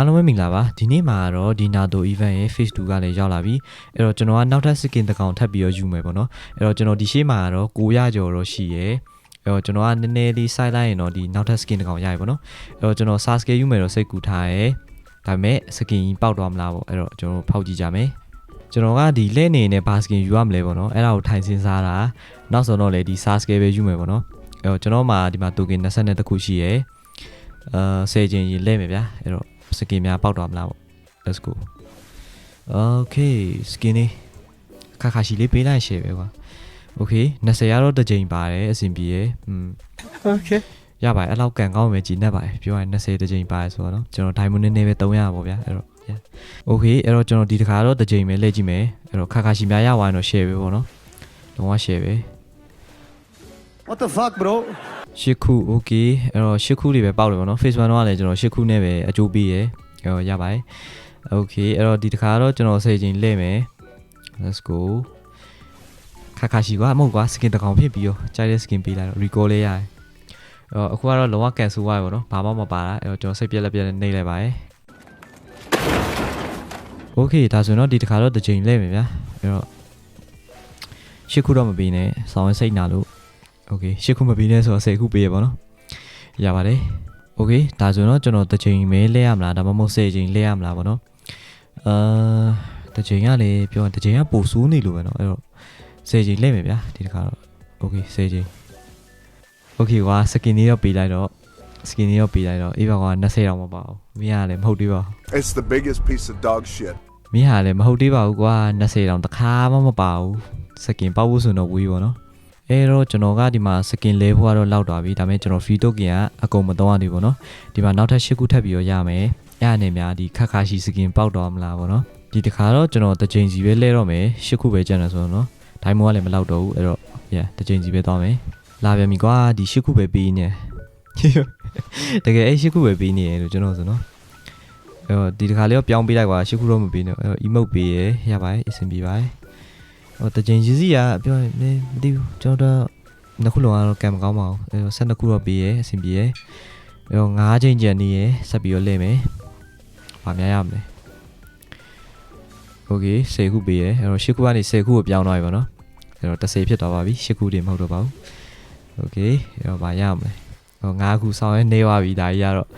အားလုံးပဲမင်္ဂလာပါဒီနေ့မှာတော့ဒီ NATO event ရဲ့ phase 2ကလည်းရောက်လာပြီအဲ့တော့ကျွန်တော်ကနောက်ထပ် skin တစ်ကောင်ထပ်ပြီးတော့ယူမယ်ပေါ့နော်အဲ့တော့ကျွန်တော်ဒီရှေ့မှာတော့900ကျော်တော့ရှိရယ်အဲ့တော့ကျွန်တော်ကနည်းနည်းလေး side လိုက်ရင်တော့ဒီနောက်ထပ် skin တစ်ကောင်ရရပေါ့နော်အဲ့တော့ကျွန်တော် Sasuke ယူမယ်တော့စိတ်ကူထားရယ်ဒါပေမဲ့ skin ကြီးပေါက်သွားမလားပေါ့အဲ့တော့ကျွန်တော်ဖောက်ကြည့်ကြမယ်ကျွန်တော်ကဒီလက်နေနဲ့ဘာ skin ယူရမလဲပေါ့နော်အဲ့ဒါကိုထိုင်စင်းစားတာနောက်ဆုံးတော့လေဒီ Sasuke ပဲယူမယ်ပေါ့နော်အဲ့တော့ကျွန်တော်မှာဒီမှာ token 20တခုရှိရယ်အာ10ချင်းရင်လဲမယ်ဗျာအဲ့တော့ စကင်များပေါက်တော့မလားပေါ့ let's go okay skin နေခါခါရှိလေးပေးလိုက်ရှယ်ပဲကွာ okay 20ရတော့တစ်ချိန်ပါတယ်အဆင်ပြေရယ်อืม Okay. ရပါတယ်အဲ့လောက်ကန်ကောင်းမယ်ကြည်နေပါတယ်ပြောရရင်20တစ်ချိန်ပါတယ်ဆိုတော့เนาะကျွန်တော် diamond နည်းနည်းပဲ300ပေါ့ဗျာအဲ့တော့ yeah okay အဲ့တော့ကျွန်တော်ဒီတစ်ခါတော့တစ်ချိန်ပဲလက်ကြည့်မယ်အဲ့တော့ခါခါရှိများရသွားရင်တော့ share ပဲပေါ့เนาะလုံးဝ share ပဲ What the fuck, bro? ရှစ်ခု okay အဲ့တော့ရှစ်ခုလေးပဲပေါက်တယ်ပေါ့နော် phase 1တော့လည်းကျွန်တော်ရှစ်ခုနဲ့ပဲအကျိုးပေးရယ်အဲ့တော့ရပါတယ် okay အဲ့တော့ဒီတစ်ခါတော့ကျွန်တော်စေချိန်လဲမယ် let's go ခါခါရှိကွာမဟုတ်ကွာ skin တစ်ကောင်ဖြစ်ပြီးရောကြိုက်တဲ့ skin ပေးလိုက်တော့ recall လေးရတယ်အဲ့တော့အခုကတော့လောက cancel သွားပြီပေါ့နော်ဘာမှမပါတာအဲ့တော့ကျွန်တော်စိတ်ပြက်လက်ပြက်နဲ့နှိမ့်လိုက်ပါတယ် okay ဒါဆိုရင်တော့ဒီတစ်ခါတော့တစ်ချိန်လဲမယ်ဗျာအဲ့တော့ရှစ်ခုတော့မပေးနဲ့ဆောင်းရင်စိတ်နာလို့ โอเคရှစ်ခုမပြီးနဲ့ဆိုတော့10ခုပေးရပါတော့ရပါတယ်โอเคဒါဆိုတော့ကျွန်တော်တစ်ချိန်မဲလဲရမလားဒါမှမဟုတ်10ချိန်လဲရမလားဗောနော်အာတစ်ချိန်ကလေပြောရင်တစ်ချိန်ကပိုဆိုးနေလို့ပဲเนาะအဲ့တော့10ချိန်လဲမယ်ဗျာဒီတစ်ခါတော့โอเค10ချိန်โอเคကွာစကင်လေးတော့ပေးလိုက်တော့စကင်လေးတော့ပေးလိုက်တော့အေးပါကွာ20တောင်မပါဘူးမင်းကလည်းမဟုတ်သေးပါဘူး It's the biggest piece of dog shit. မင်းဟာလည်းမဟုတ်သေးပါဘူးကွာ20တောင်တစ်ခါမှမပါဘူးစကင်ပေါက်ဖို့ဆိုတော့ဝေးပါနော် အဲတော့ကျွန်တော်ကဒီမှာစကင်လဲဖို့ကတော့လောက်သွားပြီဒါပေမဲ့ကျွန်တော် free token ကအကုန်မတော့ရသေးဘူးနော်ဒီမှာနောက်ထပ်၈ခုထပ်ပြီးတော့ရမယ်အဲ့အနေများဒီခက်ခါရှိစကင်ပေါက်တော့မလားဗောနော်ဒီတစ်ခါတော့ကျွန်တော်တစ်ချိန်စီပဲလဲတော့မယ်၈ခုပဲကျန်တယ်ဆိုတော့နော်ဒိုင်းမိုးကလည်းမလောက်တော့ဘူးအဲ့တော့ yeah တစ်ချိန်စီပဲသွားမယ်လာပြန်ပြီကွာဒီ၈ခုပဲပြီးနေတကယ်အဲ့၈ခုပဲပြီးနေရလို့ကျွန်တော်ဆိုနော်အဲ့တော့ဒီတစ်ခါလေးတော့ပြောင်းပေးလိုက်ကွာ၈ခုတော့မပြီးနဲ့အဲ့တော့ emote ပေးရရပါတယ်အဆင်ပြေပါတယ် ဟိုတကြင်စီစီကပြောရင်မသိဘူးကျွန်တော်တော့နှစ်ခုလုံးကတော့ကံမကောင်းပါဘူးအဲ့တော့12ခုတော့ပေးရအဆင်ပြေရအဲ့တော့9ချိန်ကျန်နေရဆက်ပြီးတော့လဲမယ်ဘာများရမလဲโอเค10ခုပေးရအဲ့တော့10ခုကနေ10ခုကိုပြောင်းသွားပြီပါနော်အဲ့တော့10ဖြစ်သွားပါပြီ10ခုတည်းမဟုတ်တော့ပါဘူးโอเคအဲ့တော့ဘာရမလဲဟော9ခုဆောင်းရဲနေပါပြီဒါကြီးကတော့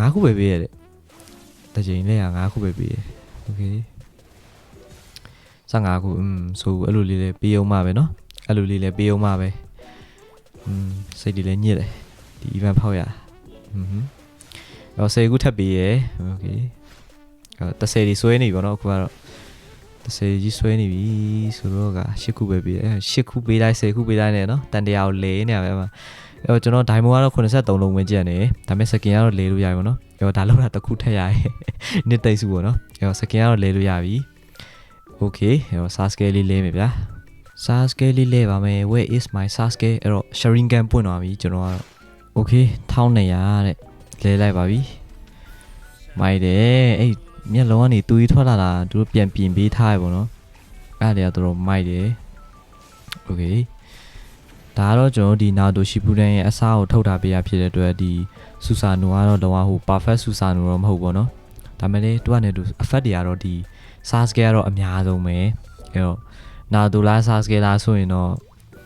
9ခုပဲပေးရတဲ့တစ်ချိန်လဲရ9ခုပဲပေးရโอเค 15ခုอืมဆိုအဲ့လိုလေးလေးပေးအောင်မှာပဲเนาะအဲ့လိုလေးလေးပေးအောင်မှာပဲอืมစိတ်တွေလည်းညစ်တယ်ဒီ event ဖောက်ရอืมဟွန်းအော်10ခုထပ်ပေးရโอเคအော်30ဒီဆွဲနေပြီပေါ့เนาะအခုကတော့30ကြီးဆွဲနေပြီဆိုတော့က10ခုပဲပေးတယ်10ခုပေးလိုက်10ခုပေးလိုက်နေเนาะတန်တရားကိုလဲနေရပဲမှာအဲ့တော့ကျွန်တော်ဒိုင်မိုကတော့83လုံးဝင်ကြက်နေဒါပေမဲ့စကင်ကတော့လဲလို့ရပြီပေါ့เนาะအဲ့တော့ဒါလောက်တာတစ်ခုထက်ရရဲ့နှစ်သိမ့်စုပေါ့เนาะအဲ့တော့စကင်ကတော့လဲလို့ရပြီ โอเคအဲ့တော့ Sasuke လေးလဲမယ်ဗျာ Sasuke လေးလဲပါမယ် where is my Sasuke အဲ့တော့ Sharingan ပွင့်သွားပြီကျွန်တော်ကတော့ okay 1200တဲ့လဲလိုက်ပါပြီမိုက်တယ်အဲ့မျက်လုံးကနေတူကြီးထွက်လာတာသူတို့ပြန်ပြင်ပေးထားရပေါ့နော်အဲ့ဒါတွေကတော်တော်မိုက်တယ် okay ဒါကတော့ကျွန်တော်ဒီ Naruto Shippuden ရဲ့အစားကိုထုတ်တာပေးရဖြစ်တဲ့အတွက်ဒီ Susanoo ကတော့တော့ဟို perfect Susanoo တော့မဟုတ်ဘောနော်ဒါပေမဲ့လေသူကလည်းသူ effect တွေကတော့ဒီ Sasuke ကတော့အများဆုံးပဲအဲ့တော့ Naruto လား Sasuke လားဆိုရင်တော့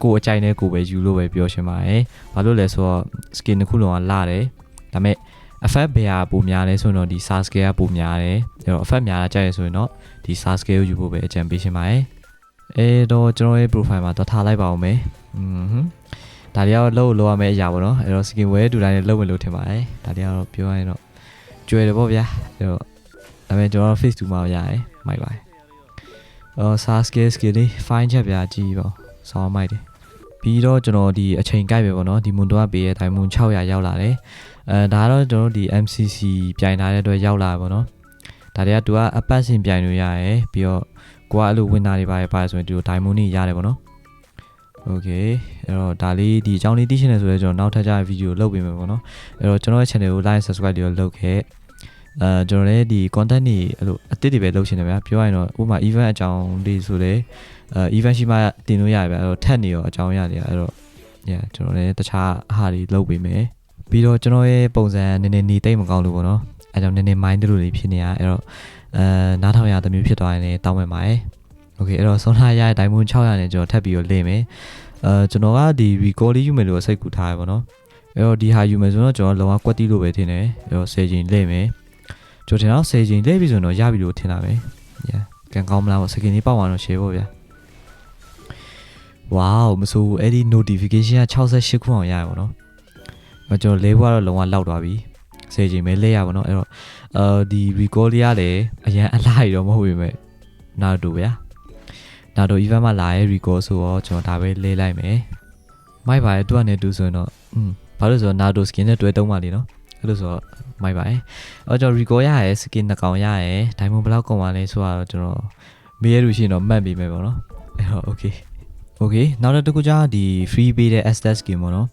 ကိုယ်အကြိုက်နဲ့ကိုယ်ပဲယူလို့ပဲပြောရှင်ပါတယ်ဘာလို့လဲဆိုတော့ skin တစ်ခုလုံးကလာတယ်ဒါပေမဲ့ effect ဘယ်ဟာပိုများလဲဆိုရင်တော့ဒီ Sasuke ကပိုများတယ်အဲ့တော့ effect များတာကြိုက်ရဆိုရင်တော့ဒီ Sasuke ကိုယူဖို့ပဲအကြံပေးရှင်ပါတယ်အဲတော့ကျွန်တော်ရဲ့ profile မှာတော့ထားလိုက်ပါဦးမယ်อืมဟွန်းဒါတွေကတော့လုံးလို့ရမယ့်အရာပေါ့နော်အဲ့တော့ skin wear တူတိုင်းနဲ့လုံးဝင်လို့ထင်ပါတယ်ဒါတွေကတော့ပြောရရင်တော့ကျွဲတယ်ပေါ့ဗျာအဲ့တော့ဒါပေမဲ့ကျွန်တော် face 2မှာရတယ် မိုက်ပါတယ်အော် Sasuke skill လေး fine ချက်ဗျာကြည့်ပေါ့ဆောင်းမိုက်တယ်ပြီးတော့ကျွန်တော်ဒီအချိန်ကိုက်ပဲပေါ့နော်ဒီမွန်တော့ပေးရဲ့ diamond 600ရောက်လာတယ်အဲဒါကတော့ကျွန်တော်တို့ဒီ MCC ပြိုင်ထားတဲ့အတွက်ရောက်လာပါပေါ့နော်ဒါတွေကသူကအပတ်စဉ်ပြိုင်လို့ရတယ်ပြီးတော့ကိုကအဲ့လိုဝင်တာတွေပါရပါဆိုရင်ဒီလို diamond တွေရတယ်ပေါ့နော် โอเคအဲ့တော့ဒါလေးဒီအကြောင်းလေးသိချင်တယ်ဆိုတော့ကျွန်တော်နောက်ထပ်ကြဗီဒီယိုလုပ်ပေးမယ်ပေါ့နော်အဲ့တော့ကျွန်တော်ရဲ့ channel ကို like subscribe တွေလုပ်ခဲ့ အဲကျွန်တော်လည်းဒီ content တွေအဲ့လိုအသစ်တွေပဲလုပ်ချင်တယ်ဗျာပြောရရင်တော့ဥပမာ event အကြောင်းလေးဆိုလေအဲ event ရှိမှတင်လို့ရတယ်ဗျာအဲ့တော့ထက်နေရောအကြောင်းရတယ်အဲ့တော့ yeah ကျွန်တော်လည်းတခြားအဟာတွေလုပ်ပေးမယ်ပြီးတော့ကျွန်တော်ရဲ့ပုံစံနည်းနည်းနေသိမ့်မကောင်းလို့ပေါ့နော် အဲကြောင့်နည်းနည်း mind တို့တွေဖြစ်နေတာအဲ့တော့အဲနားထောင်ရတဲ့မျိုးဖြစ်သွားရင်လည်းတောင်းပန်ပါတယ်โอเคအဲ့တော့ဆုံးထားရတဲ့ diamond 600နဲ့ကျွန်တော်ထပ်ပြီးတော့လေ့မယ်အဲကျွန်တော်ကဒီ recall လေးယူမယ်လို့စိတ်ကူထားရပါတော့အဲ့တော့ဒီဟာယူမယ်ဆိုတော့ကျွန်တော်လောကကွက်တီလို့ပဲထင်တယ်အဲ့တော့10ချိန်လေ့မယ် ကျွန်တော်ထင်တော့10ချိန်လေ့ပြီဆိုတော့ရပြီလို့ထင်တာပဲ yeah ကန်ကောင်းမလားပေါ့စကင်လေးပေါက်သွားတော့ share ပေါ့ဗျာ wow မဆိုဘူးအဲ့ဒီ notification က68ခုအောင်ရရပါတော့အဲ့ကျွန်တော်လဲဘွားတော့လုံးဝလောက်သွားပြီစေချိန်ပဲလဲရပါတော့အဲ့တော့အာဒီ recall လေးရတယ်အရန်အလားရတော့မဟုတ်ပေမဲ့နာဒိုဗျာနာဒို event မှာလာရဲ့ recall ဆိုတော့ကျွန်တော်ဒါပဲလဲလိုက်မယ်မိုက်ပါရဲ့သူကနေတူဆိုရင်တော့อืมဘာလို့ဆိုတော့ Nado skin နဲ့တွဲသုံးပါလေနော်အဲ့လိုဆိုတော့ မိုက်ပါရဲ့အော်ကျွန်တော် recall ရရဲ့ skin တစ်ကောင်ရရဲ့ diamond ဘယ်လောက်ကုန်ပါလဲဆိုတော့ကျွန်တော်မေးရလို့ရှိရင်တော့မှတ်ပြီးမယ်ပေါ့နော်အဲ့တော့ okay okay နောက်တစ်ခုကျဒီ free ပေးတဲ့ Estes skin ပေါ့နော်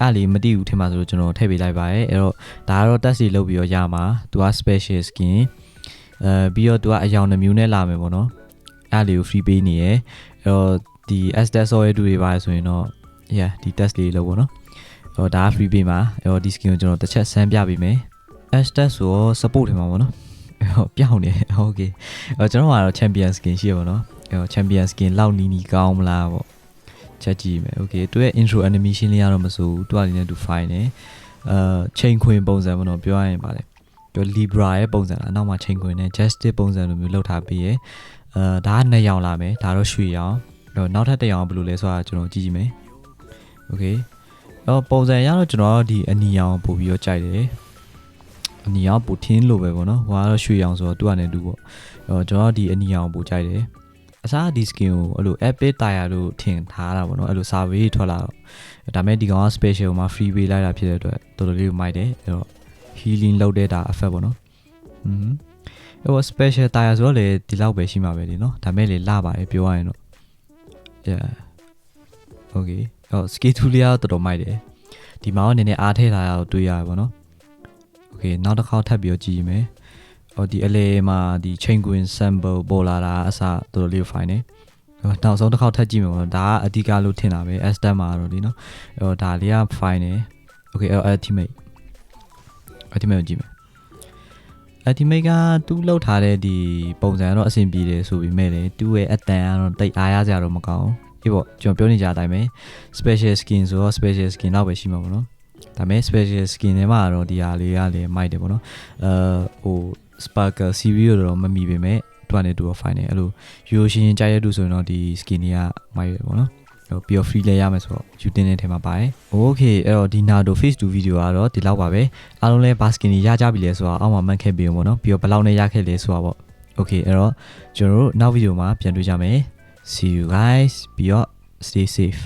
အဲ့လေမသိဘူးထင်ပါဆိုတော့ကျွန်တော်ထည့်ပေးလိုက်ပါရဲ့အဲ့တော့ဒါကတော့ test တွေလုပ်ပြီးတော့ရမှာသူက special skin အဲပြီးတော့သူကအယောင်နှမျိုးနဲ့လာမယ်ပေါ့နော်အဲ့လေကို free ပေးနေရယ်အဲ့တော့ဒီ Estes ဆော်ရဲတူတွေပါဆိုရင်တော့ yeah ဒီ test လေးလုပ်ပေါ့နော်အဲ့တော့ဒါက free ပေးမှာအဲ့တော့ဒီ skin ကိုကျွန်တော်တစ်ချက်ဆန်းပြပေးမယ် Estes ဆိုတော့ support ထင်မှာပေါ့နော်အဲ့တော့ပြောင်းနေ okay အဲ့တော့ကျွန်တော်ကတော့ champion skin ရှိရပါတော့အဲ့တော့ champion skin လောက်နီးနီးကောင်းမလားပေါ့ချက်ကြည့်မယ် okay သူရဲ့ intro animation လေးကတော့မစိုးဘူးသူကလည်းနဲ့သူ fine နေအဲချိန်ခွင်ပုံစံပေါ့နော်ပြောရရင်ပါလေပြော libra ရဲ့ပုံစံလားအနောက်မှာချိန်ခွင်နဲ့ justice ပုံစံလိုမျိုးလောက်ထားပြီးရယ်အဲဒါကနှစ်ရောင်လာမယ်ဒါတော့ရွှေရောင်အဲ့တော့နောက်ထပ်တစ်ရောင်ဘယ်လိုလဲဆိုတာကျွန်တော်ကြည့်ကြည့်မယ် okay အဲ့တော့ပုံစံရတော့ကျွန်တော်ဒီအနီရောင်ပို့ပြီးတော့ကြိုက်တယ် အနီရောင်ပို့ထင်းလို့ပဲပေါ့နော်ဟိုကတော့ရွှေရောင်ဆိုတော့သူကလည်းတူပေါ့အဲ့တော့ကျွန်တော်ဒီအနီရောင်ပို့ကြိုက်တယ်အစားဒီ skin ကိုအဲ့လို epic tire လို့ထင်ထားတာပေါ့နော်အဲ့လို survey ထွက်လာတော့ဒါမဲ့ဒီကောင်က special မှာ free ပေးလိုက်တာဖြစ်တဲ့အတွက်တော်တော်လေးကိုမိုက်တယ်အဲ့တော့ healing လုပ်တဲ့ဒါ effect ပေါ့နော်อืมအဲ့တော့ special tire ဆိုတော့လေဒီလောက်ပဲရှိမှာပဲလေနော်ဒါမဲ့လေလာပါတယ်ပြောရရင်တော့ yeah okay အော် ski tool လေးကတော့တော်တော်မိုက်တယ်ဒီမှာတော့နည်းနည်းအားထည့်လာရတော့တွေ့ရတယ်ပေါ့နော် okay နောက်တစ်ခေါက်ထပ်ပြီးတော့ကြည့်မယ်ဟိုဒီအလေမှာဒီ chain queen sample ပေါ်လာတာအစတော်တော်လေး fine နေဟိုနောက်ဆုံးတစ်ခေါက်ထပ်ကြည့်မယ်ပေါ့နော်ဒါကအဓိကလို့ထင်တာပဲ S stat မှာတော့ဒီနော်ဟိုဒါလေးက fine နေ okay အဲ့ ultimate ultimate ကိုကြည့်မယ် ultimate ကသူ့လောက်ထားတဲ့ဒီပုံစံကတော့အဆင်ပြေတယ်ဆိုပေမဲ့လေသူ့ရဲ့အတန်ကတော့တိတ်အားရစရာတော့မကောင်းဘူးဒီပေါ့ကျွန်တော်ပြောနေကြတဲ့အတိုင်းပဲ special skin ဆိုတော့ special skin တော့ပဲရှိမှာပေါ့နော် ဒါပေမဲ့ special skin တွေမှာတော့ဒီဟာလေးကလည်းမိုက်တယ်ပေါ့နော်အဲဟို sparkle series တော့မမီပေမဲ့တွားနေတူတော့ fine တယ်အဲ့လိုရိုးရှင်းကြားရတူဆိုရင်တော့ဒီ skin တွေကမိုက်တယ်ပေါ့နော်ဟိုပြီးတော့ free လဲရမယ်ဆိုတော့ you တင်တဲ့ထဲမှာပါတယ် okay အဲ့တော့ဒီ Nado face to video ကတော့ဒီလောက်ပါပဲအားလုံးလဲ basket ကြီးရကြပြီလဲဆိုတော့အောက်မှာမှတ်ခဲ့ပြီးပေါ့နော်ပြီးတော့ဘယ်လောက်နဲ့ရခဲ့လဲဆိုတာပေါ့ okay အဲ့တော့ကျွန်တော်တို့နောက် video မှာပြန်တွေ့ကြမယ် see you guys ပြီးတော့ stay safe